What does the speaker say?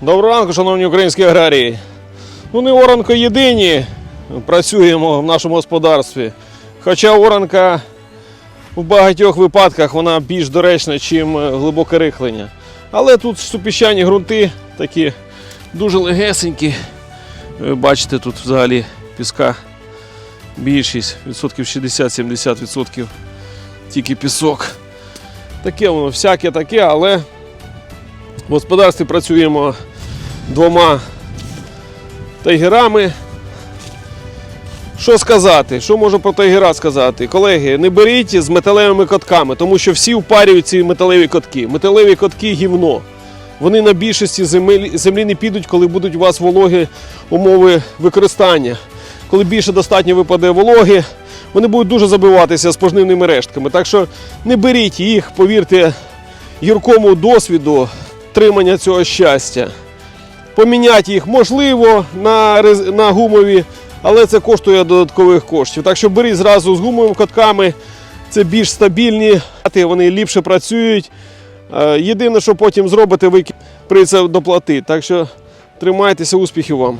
Доброго ранку, шановні українські аграрії. Ну, не оранко єдині працюємо в нашому господарстві. Хоча оранка в багатьох випадках вона більш доречна, ніж глибоке рихлення. Але тут супіщані ґрунти такі дуже легесенькі. Ви бачите, тут взагалі піска більшість, відсотків 60-70% відсотків тільки пісок. Таке воно, всяке таке, але в господарстві працюємо двома тайгерами. Що сказати? Що можу про тайгера сказати? Колеги, не беріть з металевими котками, тому що всі впарюють ці металеві котки. Металеві котки гівно. Вони на більшості землі, землі не підуть, коли будуть у вас вологі умови використання. Коли більше достатньо випаде вологи, вони будуть дуже забиватися з пожнивними рештками. Так що не беріть їх, повірте, гіркому досвіду тримання цього щастя. Поміняти їх можливо на, на гумові, але це коштує додаткових коштів. Так що беріть зразу з гумовими котками, це більш стабільні, вони ліпше працюють. Е, Єдине, що потім зробите, ви при це доплатити. Так що тримайтеся, успіхів вам.